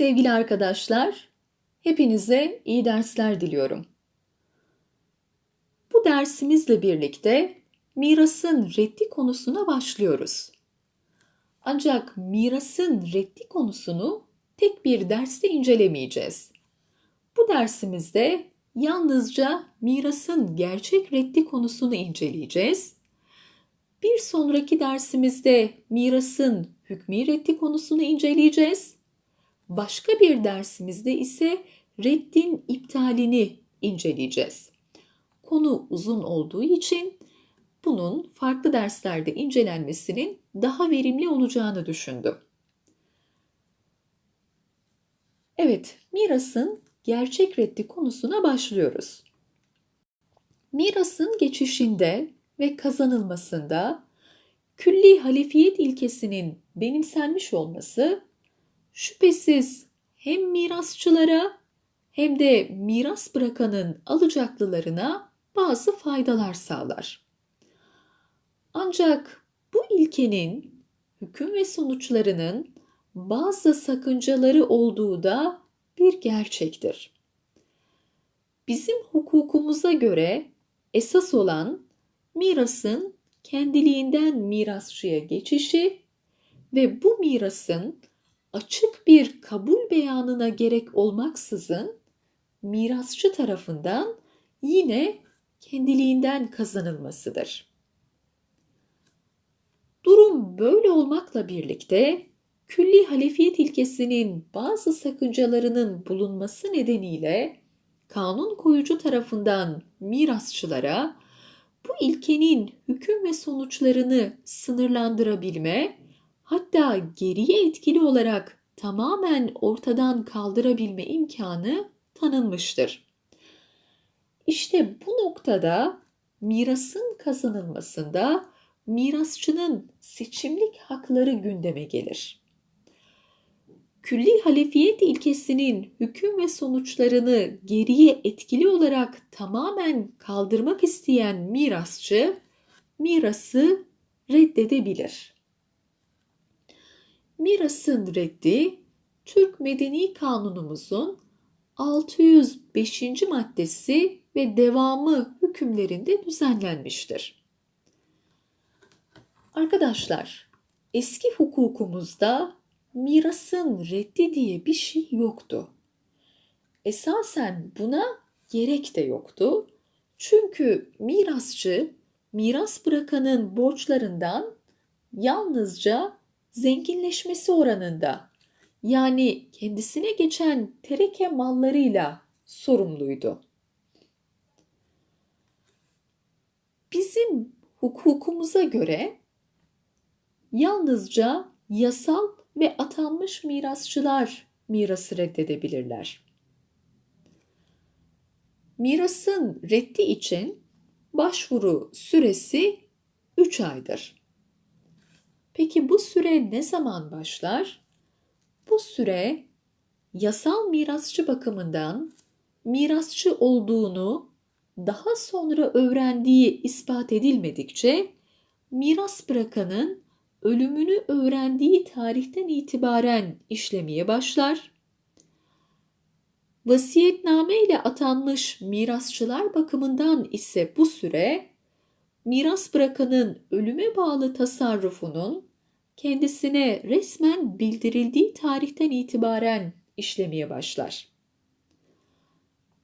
Sevgili arkadaşlar, hepinize iyi dersler diliyorum. Bu dersimizle birlikte mirasın reddi konusuna başlıyoruz. Ancak mirasın reddi konusunu tek bir derste incelemeyeceğiz. Bu dersimizde yalnızca mirasın gerçek reddi konusunu inceleyeceğiz. Bir sonraki dersimizde mirasın hükmü reddi konusunu inceleyeceğiz. Başka bir dersimizde ise reddin iptalini inceleyeceğiz. Konu uzun olduğu için bunun farklı derslerde incelenmesinin daha verimli olacağını düşündüm. Evet, mirasın gerçek reddi konusuna başlıyoruz. Mirasın geçişinde ve kazanılmasında külli halefiyet ilkesinin benimsenmiş olması şüphesiz hem mirasçılara hem de miras bırakanın alacaklılarına bazı faydalar sağlar. Ancak bu ilkenin hüküm ve sonuçlarının bazı sakıncaları olduğu da bir gerçektir. Bizim hukukumuza göre esas olan mirasın kendiliğinden mirasçıya geçişi ve bu mirasın açık bir kabul beyanına gerek olmaksızın mirasçı tarafından yine kendiliğinden kazanılmasıdır. Durum böyle olmakla birlikte külli halefiyet ilkesinin bazı sakıncalarının bulunması nedeniyle kanun koyucu tarafından mirasçılara bu ilkenin hüküm ve sonuçlarını sınırlandırabilme, hatta geriye etkili olarak tamamen ortadan kaldırabilme imkanı tanınmıştır. İşte bu noktada mirasın kazanılmasında mirasçının seçimlik hakları gündeme gelir. Külli halefiyet ilkesinin hüküm ve sonuçlarını geriye etkili olarak tamamen kaldırmak isteyen mirasçı mirası reddedebilir. Mirasın reddi Türk Medeni Kanunumuzun 605. maddesi ve devamı hükümlerinde düzenlenmiştir. Arkadaşlar, eski hukukumuzda mirasın reddi diye bir şey yoktu. Esasen buna gerek de yoktu. Çünkü mirasçı miras bırakanın borçlarından yalnızca zenginleşmesi oranında yani kendisine geçen tereke mallarıyla sorumluydu. Bizim hukukumuza göre yalnızca yasal ve atanmış mirasçılar mirası reddedebilirler. Mirasın reddi için başvuru süresi 3 aydır. Peki bu süre ne zaman başlar? Bu süre yasal mirasçı bakımından mirasçı olduğunu daha sonra öğrendiği ispat edilmedikçe miras bırakanın ölümünü öğrendiği tarihten itibaren işlemeye başlar. Vasiyetname ile atanmış mirasçılar bakımından ise bu süre miras bırakanın ölüme bağlı tasarrufunun kendisine resmen bildirildiği tarihten itibaren işlemeye başlar.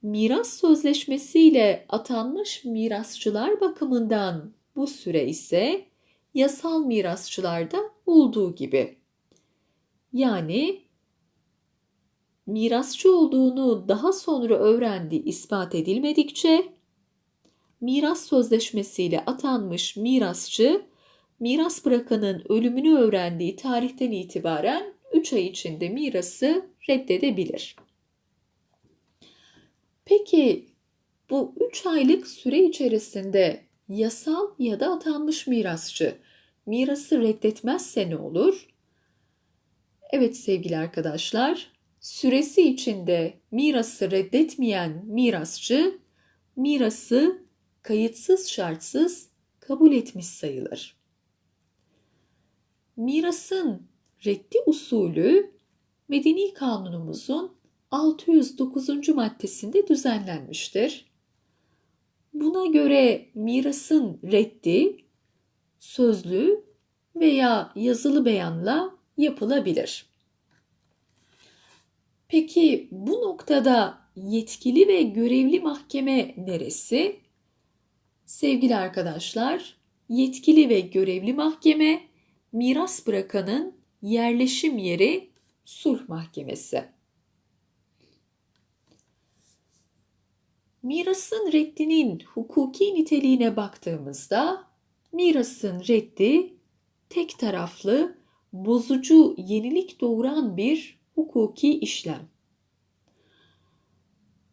Miras sözleşmesiyle atanmış mirasçılar bakımından bu süre ise yasal mirasçılarda olduğu gibi. Yani mirasçı olduğunu daha sonra öğrendiği ispat edilmedikçe miras sözleşmesiyle atanmış mirasçı miras bırakanın ölümünü öğrendiği tarihten itibaren 3 ay içinde mirası reddedebilir. Peki bu 3 aylık süre içerisinde yasal ya da atanmış mirasçı mirası reddetmezse ne olur? Evet sevgili arkadaşlar, süresi içinde mirası reddetmeyen mirasçı mirası kayıtsız şartsız kabul etmiş sayılır. Mirasın reddi usulü Medeni Kanunumuzun 609. maddesinde düzenlenmiştir. Buna göre mirasın reddi sözlü veya yazılı beyanla yapılabilir. Peki bu noktada yetkili ve görevli mahkeme neresi? Sevgili arkadaşlar, yetkili ve görevli mahkeme miras bırakanın yerleşim yeri sulh mahkemesi. Mirasın reddinin hukuki niteliğine baktığımızda mirasın reddi tek taraflı, bozucu yenilik doğuran bir hukuki işlem.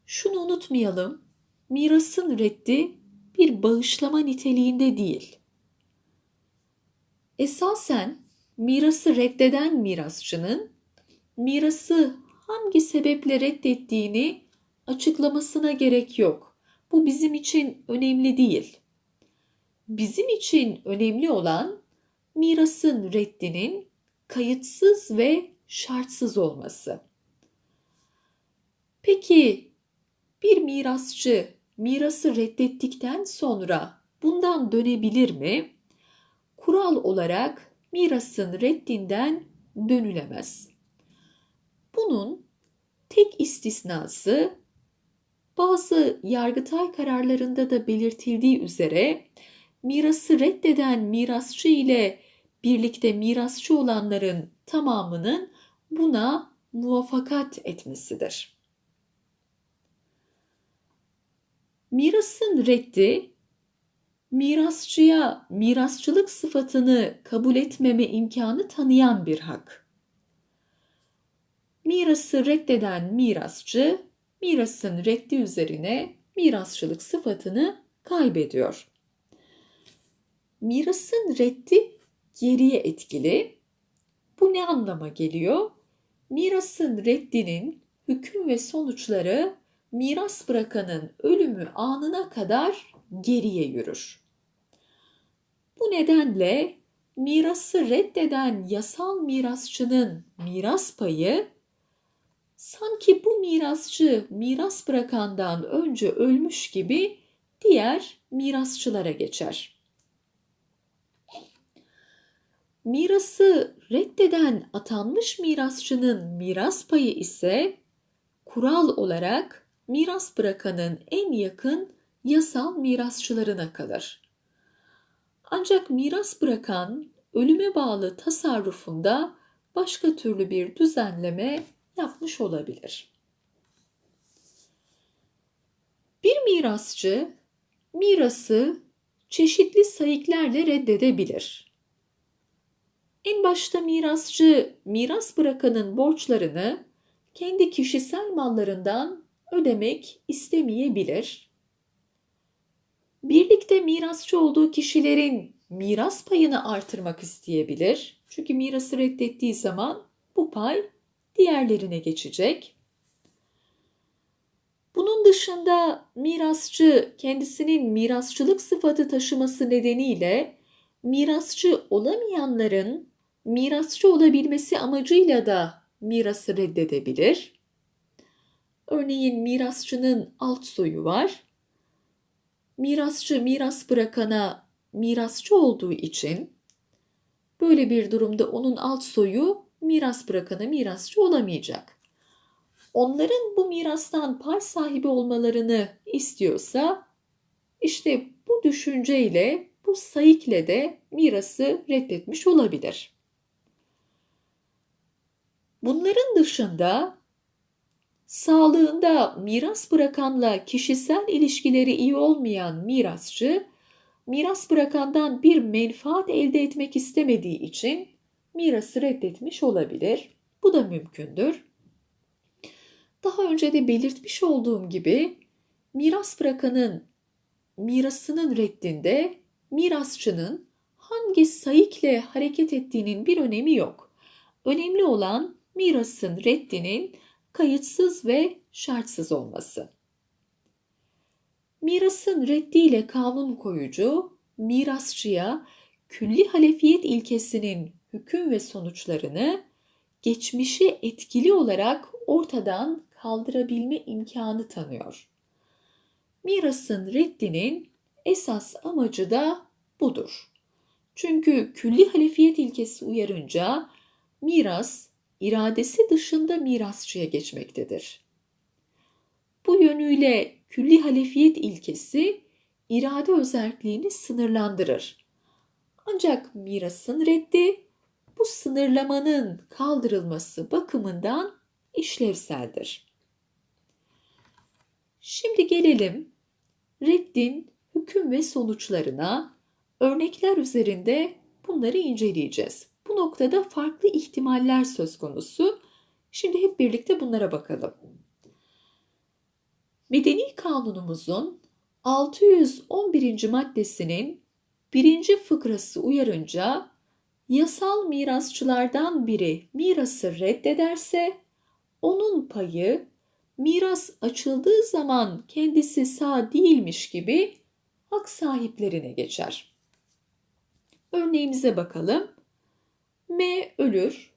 Şunu unutmayalım, mirasın reddi bir bağışlama niteliğinde değil. Esasen mirası reddeden mirasçının mirası hangi sebeple reddettiğini açıklamasına gerek yok. Bu bizim için önemli değil. Bizim için önemli olan mirasın reddinin kayıtsız ve şartsız olması. Peki bir mirasçı mirası reddettikten sonra bundan dönebilir mi? Kural olarak mirasın reddinden dönülemez. Bunun tek istisnası bazı yargıtay kararlarında da belirtildiği üzere mirası reddeden mirasçı ile birlikte mirasçı olanların tamamının buna muvaffakat etmesidir. Mirasın reddi mirasçıya mirasçılık sıfatını kabul etmeme imkanı tanıyan bir hak. Mirası reddeden mirasçı mirasın reddi üzerine mirasçılık sıfatını kaybediyor. Mirasın reddi geriye etkili. Bu ne anlama geliyor? Mirasın reddinin hüküm ve sonuçları miras bırakanın ölümü anına kadar geriye yürür. Bu nedenle mirası reddeden yasal mirasçının miras payı sanki bu mirasçı miras bırakandan önce ölmüş gibi diğer mirasçılara geçer. Mirası reddeden atanmış mirasçının miras payı ise kural olarak miras bırakanın en yakın yasal mirasçılarına kalır. Ancak miras bırakan ölüme bağlı tasarrufunda başka türlü bir düzenleme yapmış olabilir. Bir mirasçı mirası çeşitli sayıklarla reddedebilir. En başta mirasçı miras bırakanın borçlarını kendi kişisel mallarından ödemek istemeyebilir. Birlikte mirasçı olduğu kişilerin miras payını artırmak isteyebilir. Çünkü mirası reddettiği zaman bu pay diğerlerine geçecek. Bunun dışında mirasçı kendisinin mirasçılık sıfatı taşıması nedeniyle mirasçı olamayanların mirasçı olabilmesi amacıyla da mirası reddedebilir. Örneğin mirasçının alt soyu var. Mirasçı miras bırakana mirasçı olduğu için böyle bir durumda onun alt soyu miras bırakana mirasçı olamayacak. Onların bu mirastan pay sahibi olmalarını istiyorsa işte bu düşünceyle bu sayıkle de mirası reddetmiş olabilir. Bunların dışında sağlığında miras bırakanla kişisel ilişkileri iyi olmayan mirasçı, miras bırakandan bir menfaat elde etmek istemediği için mirası reddetmiş olabilir. Bu da mümkündür. Daha önce de belirtmiş olduğum gibi miras bırakanın mirasının reddinde mirasçının hangi sayıkle hareket ettiğinin bir önemi yok. Önemli olan mirasın reddinin kayıtsız ve şartsız olması. Mirasın reddiyle kanun koyucu mirasçıya külli halefiyet ilkesinin hüküm ve sonuçlarını geçmişi etkili olarak ortadan kaldırabilme imkanı tanıyor. Mirasın reddinin esas amacı da budur. Çünkü külli halefiyet ilkesi uyarınca miras iradesi dışında mirasçıya geçmektedir. Bu yönüyle külli halefiyet ilkesi irade özelliğini sınırlandırır. Ancak mirasın reddi bu sınırlamanın kaldırılması bakımından işlevseldir. Şimdi gelelim reddin hüküm ve sonuçlarına örnekler üzerinde bunları inceleyeceğiz. Bu noktada farklı ihtimaller söz konusu. Şimdi hep birlikte bunlara bakalım. Medeni kanunumuzun 611. maddesinin birinci fıkrası uyarınca yasal mirasçılardan biri mirası reddederse onun payı miras açıldığı zaman kendisi sağ değilmiş gibi hak sahiplerine geçer. Örneğimize bakalım. M ölür.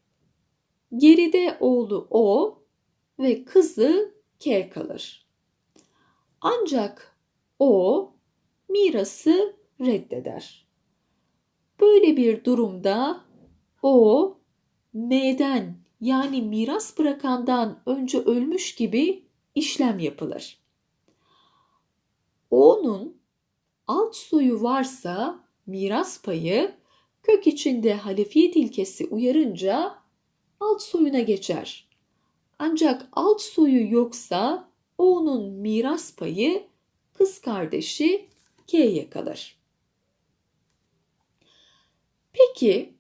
Geride oğlu O ve kızı K kalır. Ancak O mirası reddeder. Böyle bir durumda O M'den yani miras bırakandan önce ölmüş gibi işlem yapılır. O'nun alt soyu varsa miras payı kök içinde halefiyet ilkesi uyarınca alt soyuna geçer. Ancak alt soyu yoksa O'nun miras payı kız kardeşi K'ye kalır. Peki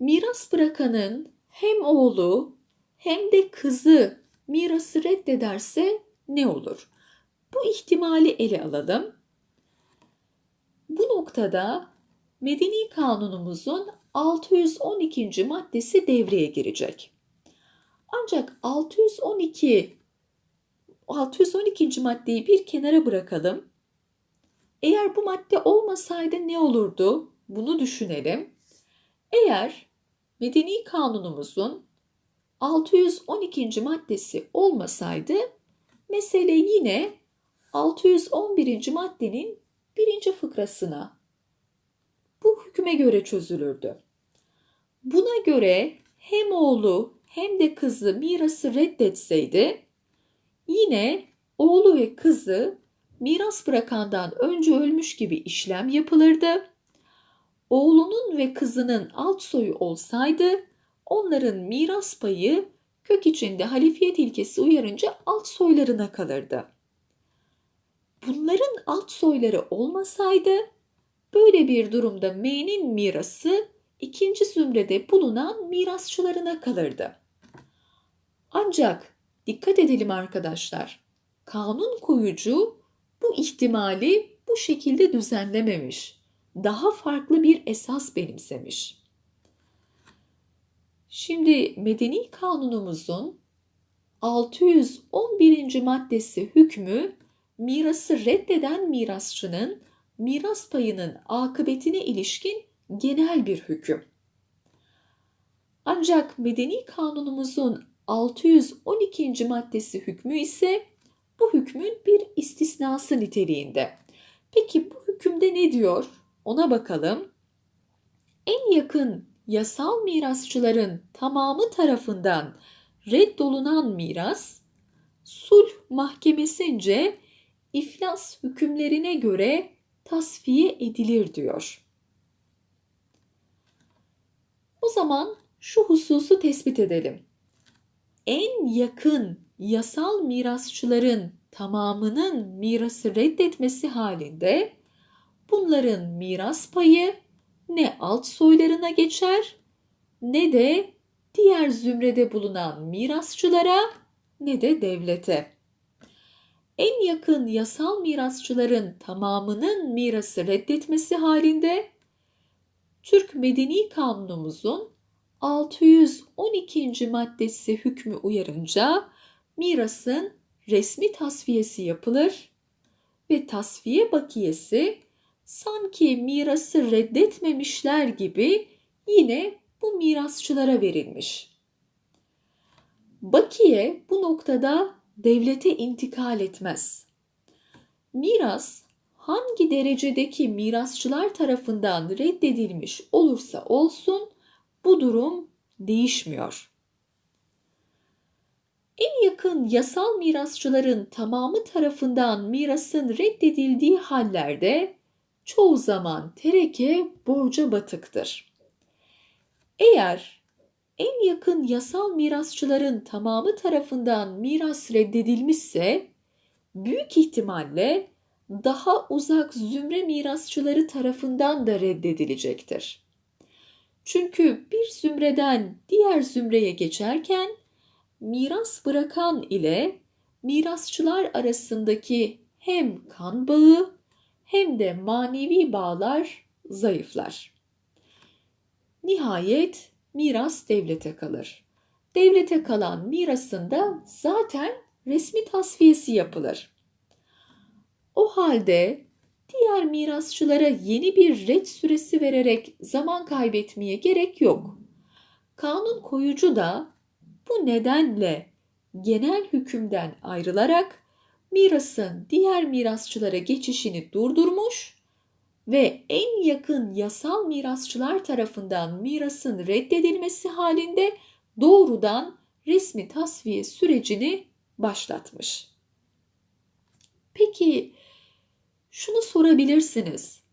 miras bırakanın hem oğlu hem de kızı mirası reddederse ne olur? Bu ihtimali ele alalım. Bu noktada Medeni Kanunumuzun 612. maddesi devreye girecek. Ancak 612 612. maddeyi bir kenara bırakalım. Eğer bu madde olmasaydı ne olurdu? Bunu düşünelim. Eğer Medeni Kanunumuzun 612. maddesi olmasaydı mesele yine 611. maddenin birinci fıkrasına bu hüküme göre çözülürdü. Buna göre hem oğlu hem de kızı mirası reddetseydi yine oğlu ve kızı miras bırakandan önce ölmüş gibi işlem yapılırdı. Oğlunun ve kızının alt soyu olsaydı onların miras payı kök içinde halifiyet ilkesi uyarınca alt soylarına kalırdı. Bunların alt soyları olmasaydı böyle bir durumda M'nin mirası ikinci zümrede bulunan mirasçılarına kalırdı. Ancak dikkat edelim arkadaşlar. Kanun koyucu bu ihtimali bu şekilde düzenlememiş. Daha farklı bir esas benimsemiş. Şimdi medeni kanunumuzun 611. maddesi hükmü mirası reddeden mirasçının miras payının akıbetine ilişkin genel bir hüküm. Ancak medeni kanunumuzun 612. maddesi hükmü ise bu hükmün bir istisnası niteliğinde. Peki bu hükümde ne diyor? Ona bakalım. En yakın yasal mirasçıların tamamı tarafından reddolunan miras sulh mahkemesince iflas hükümlerine göre tasfiye edilir diyor. O zaman şu hususu tespit edelim. En yakın yasal mirasçıların tamamının mirası reddetmesi halinde bunların miras payı ne alt soylarına geçer ne de diğer zümrede bulunan mirasçılara ne de devlete. En yakın yasal mirasçıların tamamının mirası reddetmesi halinde Türk Medeni Kanunumuzun 612. maddesi hükmü uyarınca mirasın resmi tasfiyesi yapılır ve tasfiye bakiyesi sanki mirası reddetmemişler gibi yine bu mirasçılara verilmiş. Bakiye bu noktada devlete intikal etmez. Miras hangi derecedeki mirasçılar tarafından reddedilmiş olursa olsun bu durum değişmiyor. En yakın yasal mirasçıların tamamı tarafından mirasın reddedildiği hallerde çoğu zaman tereke borca batıktır. Eğer en yakın yasal mirasçıların tamamı tarafından miras reddedilmişse büyük ihtimalle daha uzak zümre mirasçıları tarafından da reddedilecektir. Çünkü bir zümreden diğer zümreye geçerken miras bırakan ile mirasçılar arasındaki hem kan bağı hem de manevi bağlar zayıflar. Nihayet miras devlete kalır. Devlete kalan mirasında zaten resmi tasfiyesi yapılır. O halde diğer mirasçılara yeni bir red süresi vererek zaman kaybetmeye gerek yok. Kanun koyucu da bu nedenle genel hükümden ayrılarak mirasın diğer mirasçılara geçişini durdurmuş ve en yakın yasal mirasçılar tarafından mirasın reddedilmesi halinde doğrudan resmi tasfiye sürecini başlatmış. Peki şunu sorabilirsiniz.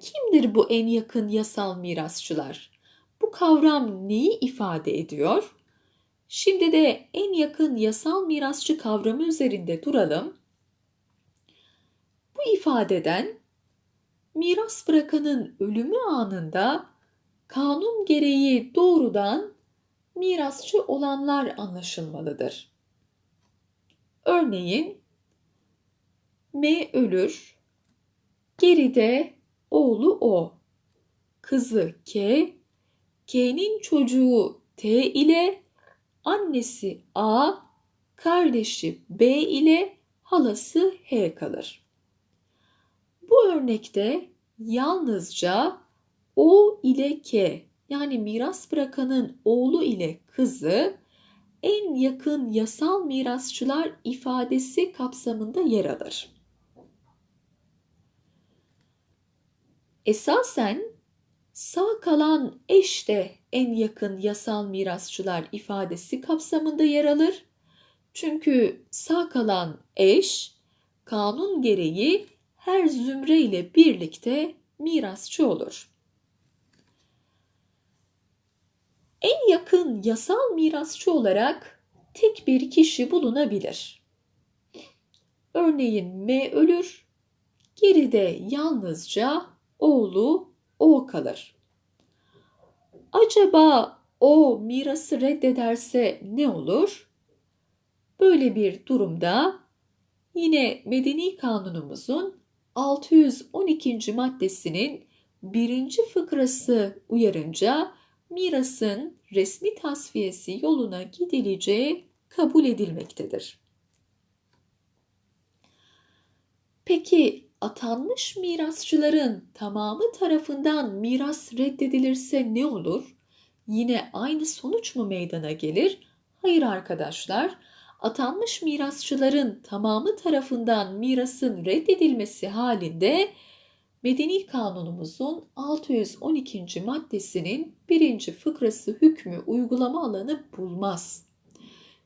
Kimdir bu en yakın yasal mirasçılar? Bu kavram neyi ifade ediyor? Şimdi de en yakın yasal mirasçı kavramı üzerinde duralım. Bu ifadeden miras bırakanın ölümü anında kanun gereği doğrudan mirasçı olanlar anlaşılmalıdır. Örneğin M ölür, geride oğlu O, kızı K, K'nin çocuğu T ile annesi A, kardeşi B ile halası H kalır. Bu örnekte yalnızca O ile K yani miras bırakanın oğlu ile kızı en yakın yasal mirasçılar ifadesi kapsamında yer alır. Esasen sağ kalan eş de en yakın yasal mirasçılar ifadesi kapsamında yer alır. Çünkü sağ kalan eş kanun gereği her zümre ile birlikte mirasçı olur. En yakın yasal mirasçı olarak tek bir kişi bulunabilir. Örneğin M ölür, geride yalnızca oğlu O kalır. Acaba o mirası reddederse ne olur? Böyle bir durumda yine medeni kanunumuzun 612. maddesinin birinci fıkrası uyarınca mirasın resmi tasfiyesi yoluna gidileceği kabul edilmektedir. Peki atanmış mirasçıların tamamı tarafından miras reddedilirse ne olur? Yine aynı sonuç mu meydana gelir? Hayır arkadaşlar. Atanmış mirasçıların tamamı tarafından mirasın reddedilmesi halinde Medeni Kanunumuzun 612. maddesinin birinci fıkrası hükmü uygulama alanı bulmaz.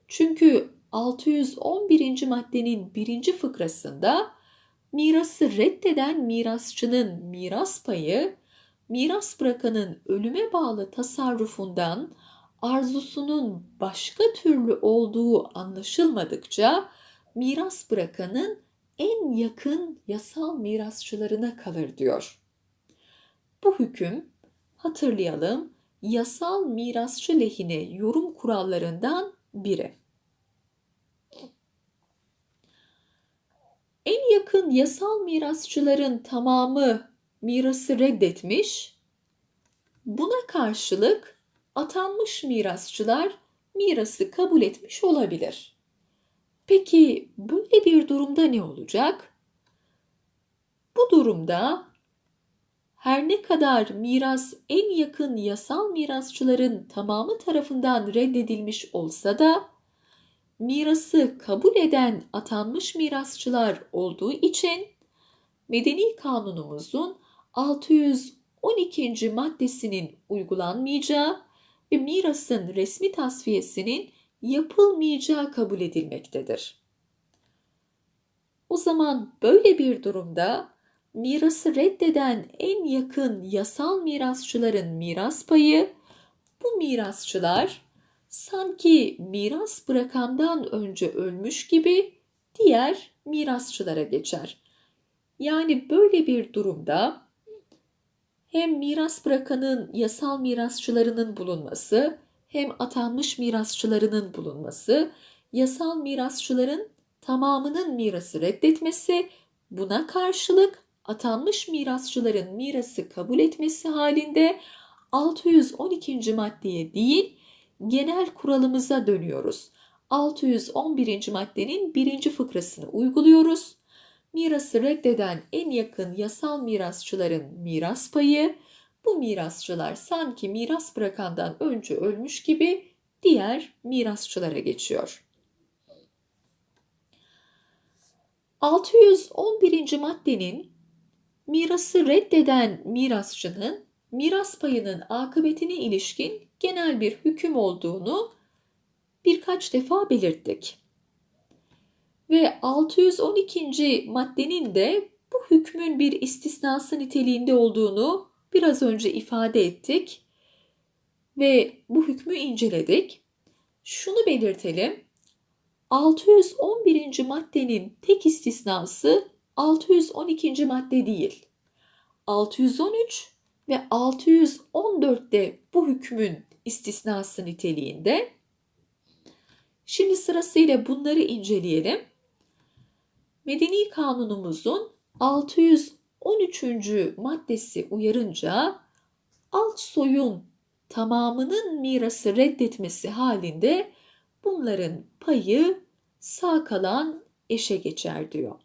Çünkü 611. maddenin birinci fıkrasında mirası reddeden mirasçının miras payı, miras bırakanın ölüme bağlı tasarrufundan arzusunun başka türlü olduğu anlaşılmadıkça miras bırakanın en yakın yasal mirasçılarına kalır diyor. Bu hüküm hatırlayalım yasal mirasçı lehine yorum kurallarından biri. En yakın yasal mirasçıların tamamı mirası reddetmiş. Buna karşılık atanmış mirasçılar mirası kabul etmiş olabilir. Peki böyle bir durumda ne olacak? Bu durumda her ne kadar miras en yakın yasal mirasçıların tamamı tarafından reddedilmiş olsa da mirası kabul eden atanmış mirasçılar olduğu için Medeni Kanunumuzun 612. maddesinin uygulanmayacağı ve mirasın resmi tasfiyesinin yapılmayacağı kabul edilmektedir. O zaman böyle bir durumda mirası reddeden en yakın yasal mirasçıların miras payı bu mirasçılar sanki miras bırakandan önce ölmüş gibi diğer mirasçılara geçer. Yani böyle bir durumda hem miras bırakanın yasal mirasçılarının bulunması hem atanmış mirasçılarının bulunması yasal mirasçıların tamamının mirası reddetmesi buna karşılık atanmış mirasçıların mirası kabul etmesi halinde 612. maddeye değil genel kuralımıza dönüyoruz. 611. maddenin birinci fıkrasını uyguluyoruz. Mirası reddeden en yakın yasal mirasçıların miras payı, bu mirasçılar sanki miras bırakandan önce ölmüş gibi diğer mirasçılara geçiyor. 611. maddenin mirası reddeden mirasçının miras payının akıbetine ilişkin genel bir hüküm olduğunu birkaç defa belirttik. Ve 612. maddenin de bu hükmün bir istisnası niteliğinde olduğunu biraz önce ifade ettik ve bu hükmü inceledik. Şunu belirtelim. 611. maddenin tek istisnası 612. madde değil. 613 ve 614'te bu hükmün istisnası niteliğinde. Şimdi sırasıyla bunları inceleyelim. Medeni kanunumuzun 613. maddesi uyarınca alt soyun tamamının mirası reddetmesi halinde bunların payı sağ kalan eşe geçer diyor.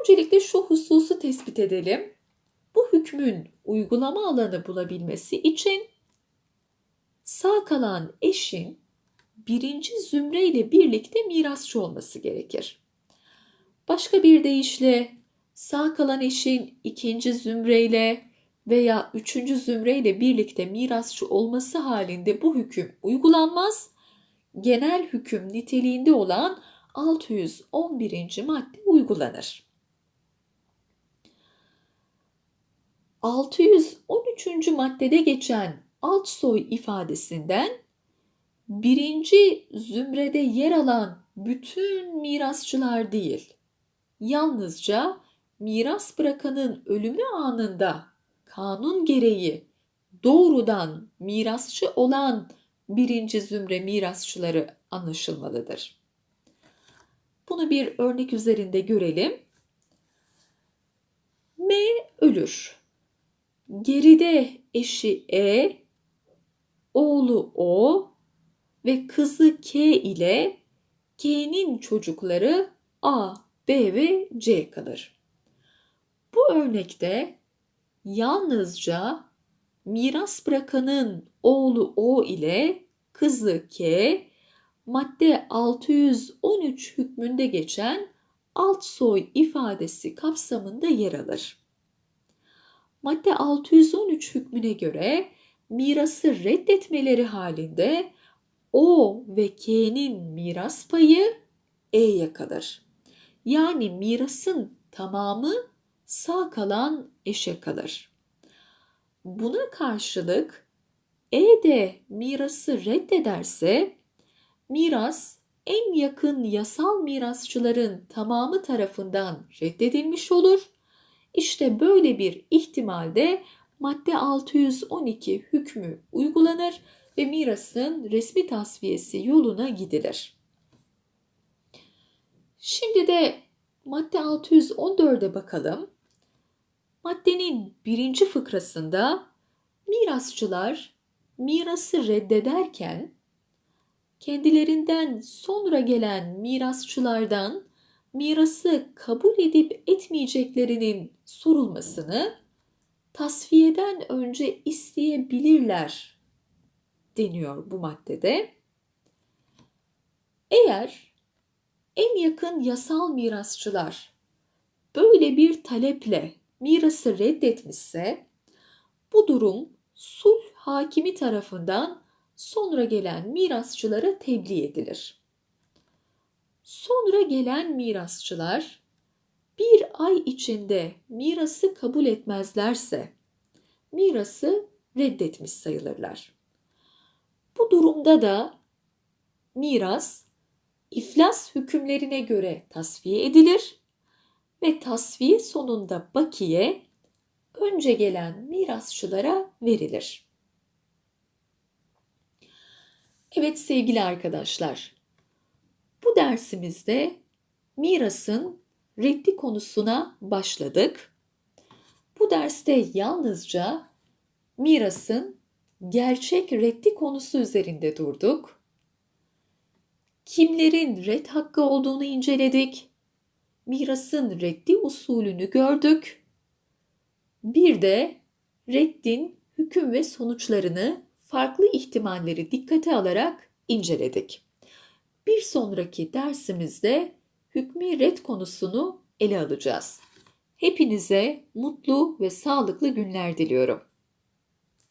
Öncelikle şu hususu tespit edelim. Bu hükmün uygulama alanı bulabilmesi için sağ kalan eşin birinci zümre ile birlikte mirasçı olması gerekir. Başka bir deyişle sağ kalan eşin ikinci zümreyle veya üçüncü zümreyle birlikte mirasçı olması halinde bu hüküm uygulanmaz. Genel hüküm niteliğinde olan 611. madde uygulanır. 613. maddede geçen alt soy ifadesinden birinci zümrede yer alan bütün mirasçılar değil, yalnızca miras bırakanın ölümü anında kanun gereği doğrudan mirasçı olan birinci zümre mirasçıları anlaşılmalıdır. Bunu bir örnek üzerinde görelim. M ölür. Geride eşi E, oğlu O ve kızı K ile K'nin çocukları A, B ve C kalır. Bu örnekte yalnızca miras bırakanın oğlu O ile kızı K madde 613 hükmünde geçen alt soy ifadesi kapsamında yer alır. Madde 613 hükmüne göre mirası reddetmeleri halinde O ve K'nin miras payı E'ye kalır. Yani mirasın tamamı sağ kalan eşe kalır. Buna karşılık E de mirası reddederse miras en yakın yasal mirasçıların tamamı tarafından reddedilmiş olur. İşte böyle bir ihtimalde madde 612 hükmü uygulanır ve mirasın resmi tasfiyesi yoluna gidilir. Şimdi de madde 614'e bakalım. Maddenin birinci fıkrasında mirasçılar mirası reddederken kendilerinden sonra gelen mirasçılardan mirası kabul edip etmeyeceklerinin sorulmasını tasfiyeden önce isteyebilirler deniyor bu maddede. Eğer en yakın yasal mirasçılar böyle bir taleple mirası reddetmişse bu durum sulh hakimi tarafından sonra gelen mirasçılara tebliğ edilir. Sonra gelen mirasçılar bir ay içinde mirası kabul etmezlerse mirası reddetmiş sayılırlar. Bu durumda da miras iflas hükümlerine göre tasfiye edilir ve tasfiye sonunda bakiye önce gelen mirasçılara verilir. Evet sevgili arkadaşlar, bu dersimizde mirasın reddi konusuna başladık. Bu derste yalnızca mirasın gerçek reddi konusu üzerinde durduk. Kimlerin red hakkı olduğunu inceledik. Mirasın reddi usulünü gördük. Bir de reddin hüküm ve sonuçlarını farklı ihtimalleri dikkate alarak inceledik. Bir sonraki dersimizde hükmü red konusunu ele alacağız. Hepinize mutlu ve sağlıklı günler diliyorum.